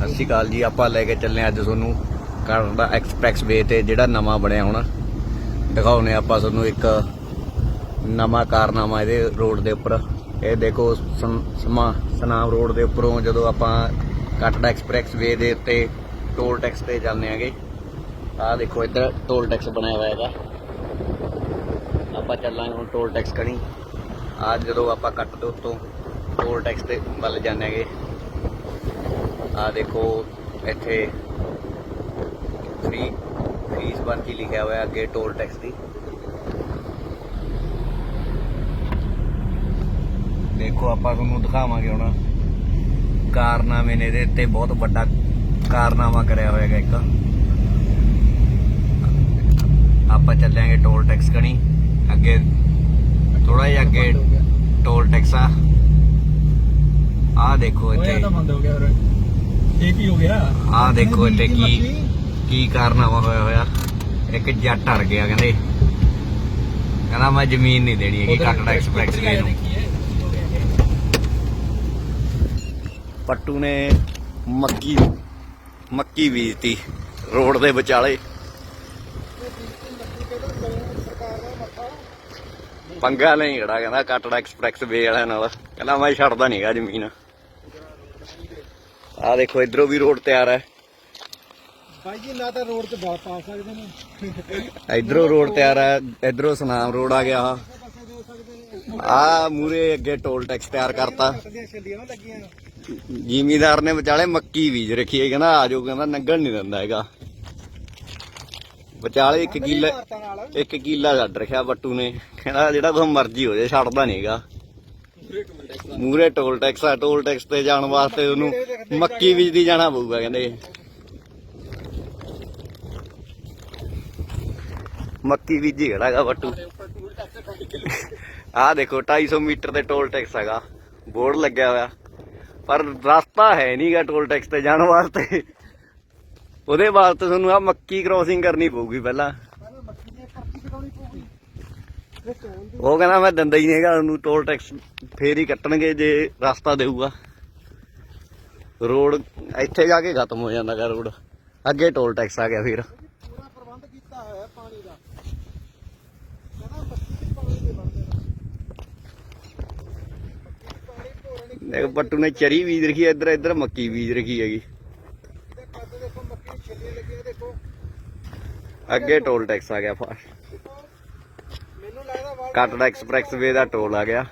ਸਤਿ ਸ਼੍ਰੀ ਅਕਾਲ ਜੀ, ਆਪਾਂ ਲੈ ਕੇ ਚੱਲੇ ਹਾਂ ਅੱਜ ਤੁਹਾਨੂੰ ਕਾਨਡਾ ਐਕਸਪ੍ਰੈਸ ਵੇ ਤੇ ਜਿਹੜਾ ਨਵਾਂ ਬਣਿਆ ਹੁਣ। ਦਿਖਾਉਨੇ ਆਪਾਂ ਤੁਹਾਨੂੰ ਇੱਕ ਨਵਾਂ ਕਾਰਨਾਮਾ ਇਹਦੇ ਰੋਡ ਦੇ ਉੱਪਰ। ਇਹ ਦੇਖੋ ਸਮ- ਸਮਾ, ਸਨਾਮ ਰੋਡ ਦੇ ਉੱਪਰੋਂ ਜਦੋਂ ਆਪਾਂ ਕਾਨਡਾ ਐਕਸਪ੍ਰੈਸ ਵੇ ਦੇ ਉੱਤੇ ਟੋਲ ਟੈਕਸ ਤੇ ਜਾਂਦੇ ਆਂਗੇ ਆਹ ਦੇਖੋ ਇੱਧਰ ਟੋਲ ਟੈਕਸ ਬਣਿਆ ਹੋਇਆ ਹੈਗਾ। ਆਪਾਂ ਚੱਲਾਂਗੇ ਹੁਣ ਟੋਲ ਟੈਕਸ ਕਣੀ। ਆ ਜਦੋਂ ਆਪਾਂ ਕੱਟ ਦੇ ਉੱਤੋਂ ਟੋਲ ਟੈਕਸ ਤੇ ਵੱਲ ਜਾਂਦੇ ਆਂਗੇ ਆ ਦੇਖੋ ਇੱਥੇ ਫ੍ਰੀ ਫੀਸ ਬਣਤੀ ਲਿਖਿਆ ਹੋਇਆ ਅੱਗੇ ਟੋਲ ਟੈਕਸ ਦੀ। ਦੇਖੋ ਆਪਾਂ ਤੁਹਾਨੂੰ ਦਿਖਾਵਾਂਗੇ ਹੁਣ ਕਾਰਨਾਮੇ ਨੇ ਇਹਦੇ ਉੱਤੇ ਬਹੁਤ ਵੱਡਾ ਕਾਰਨਾਮਾ ਕਰਿਆ ਹੋਇਆ ਹੈਗਾ ਇੱਕ। ਆਪਾਂ ਚੱਲਾਂਗੇ ਟੋਲ ਟੈਕਸ ਕਣੀ। ਅੱਗੇ ਥੋੜਾ ਜਿਹਾ ਅੱਗੇ ਟੋਲ ਟੈਕਸ ਆ। ਆ ਦੇਖੋ ਇੱਥੇ। ਤਾਂ ਬੰਦ ਹੋ ਗਿਆ ਫਿਰ। ਇਹ ਕੀ ਹੋ ਗਿਆ? ਆਹ ਦੇਖੋ ਇੱਥੇ ਕੀ ਕੀ ਕਾਰਨਾਮਾ ਹੋਇਆ ਹੋਇਆ। ਇੱਕ ਜੱਟ ਅੜ ਗਿਆ ਕਹਿੰਦੇ। ਕਹਿੰਦਾ ਮੈਂ ਜ਼ਮੀਨ ਨਹੀਂ ਦੇਣੀ ਹੈਗੀ ਕਾਟੜਾ ਐਕਸਪ੍ਰੈਸ ਵੇ ਨੂੰ ਪੱਟੂ ਨੇ ਮੱਕੀ ਮੱਕੀ ਬੀਜਤੀ ਰੋਡ ਦੇ ਵਿਚਾਲੇ। ਪੰਗਾ ਨਹੀਂ ਖੜਾ ਕਹਿੰਦਾ ਕਾਟੜਾ ਐਕਸਪ੍ਰੈਸ ਵੇ ਵਾਲਿਆਂ ਨਾਲ। ਕਹਿੰਦਾ ਮੈਂ ਛੱਡਦਾ ਨਹੀਂਗਾ ਜ਼ਮੀਨ। ਆਹ ਦੇਖੋ ਇਧਰੋਂ ਵੀ ਰੋਡ ਤਿਆਰ ਹੈ। ਬਾਈ ਜੀ ਨਾ ਤਾਂ ਰੋਡ ਤੇ ਬਾਹਰ ਪਾ ਸਕਦੇ ਨੇ। ਇਧਰੋਂ ਰੋਡ ਤਿਆਰ ਹੈ ਇਧਰੋਂ ਸੁਨਾਮ ਰੋਡ ਆ ਗਿਆ ਆ ਮੂਰੇ ਅੱਗੇ ਟੋਲ ਟੈਕਸ ਤਿਆਰ ਕਰਤਾ। ਜ਼ਿਮੀਦਾਰ ਨੇ ਵਿਚਾਲੇ ਮੱਕੀ ਬੀਜ ਰੱਖੀ ਹੈ ਕਹਿੰਦਾ ਆ ਜਾਓ ਕਹਿੰਦਾ ਨੰਗਣ ਨਹੀਂ ਦਿੰਦਾ ਹੈਗਾ। ਵਿਚਾਲੇ ਇੱਕ ਕਿੱਲਾ ਇੱਕ ਕਿੱਲਾ ਛੱਡ ਰੱਖਿਆ ਬੱਟੂ ਨੇ। ਕਹਿੰਦਾ ਜਿਹੜਾ ਕੋਈ ਮਰਜ਼ੀ ਹੋ ਜਾਏ ਛੱਡਦਾ ਨਹੀਂਗਾ ਮੂਰੇ ਟੋਲ ਟੈਕਸ ਆ, ਟੋਲ ਟੈਕਸ ਤੇ ਜਾਣ ਵਾਸਤੇ ਉਹਨੂੰ ਮੱਕੀ ਬੀਜਦੀ ਜਾਣਾ ਪਊਗਾ, ਕਹਿੰਦੇ। ਮੱਕੀ ਬੀਜੀ ਖੜਾਗਾ ਬੱਟੂ ਆ ਦੇਖੋ 250 ਮੀਟਰ ਤੇ ਟੋਲ ਟੈਕਸ ਹੈਗਾ, ਬੋਰਡ ਲੱਗਿਆ ਹੋਇਆ। ਪਰ ਰਸਤਾ ਹੈ ਨਹੀਂਗਾ ਟੋਲ ਟੈਕਸ ਤੇ ਜਾਣ ਵਾਸਤੇ। ਉਹਦੇ ਵਾਸਤੇ ਤੁਹਾਨੂੰ ਆ ਮੱਕੀ ਕ੍ਰੋਸਿੰਗ ਕਰਨੀ ਪਊਗੀ ਪਹਿਲਾਂ ਪਹਿਲਾਂ ਮੱਕੀ ਦੀ ਪਰਚੀ ਕਟਾਉਣੀ ਪਊਗੀ ਫਿਰ ਟੋਲ ਦੀ ਉਹ ਕਹਿੰਦਾ ਮੈਂ ਦਿੰਦਾ ਹੀ ਨਹੀਂਗਾ ਉਹਨੂੰ ਟੋਲ ਟੈਕਸ ਫੇਰ ਹੀ ਕੱਟਣਗੇ ਜੇ ਰਸਤਾ ਦੇਊਗਾ। ਰੋਡ ਇੱਥੇ ਜਾ ਕੇ ਖਤਮ ਹੋ ਜਾਂਦਾ ਗਾ ਰੋਡ। ਅੱਗੇ ਟੋਲ ਟੈਕਸ ਆ ਗਿਆ ਫਿਰ। ਪੂਰਾ ਪ੍ਰਬੰਧ ਕੀਤਾ ਹੋਇਆ ਪਾਣੀ ਦਾ ਦੇਖ, ਪੱਟੂ ਨੇ ਚਰੀ ਬੀਜ ਰੱਖੀ ਹੈ ਇੱਧਰ ਇੱਧਰ ਮੱਕੀ ਬੀਜ ਰੱਖੀ ਹੈਗੀ। ਅੱਗੇ ਟੋਲ ਟੈਕਸ ਆ ਗਿਆ ਫਾਸਟ। ਕਾਟੜਾ ਐਕਸਪ੍ਰੈਸ ਵੇ ਦਾ ਟੋਲ ਆ ਗਿਆ।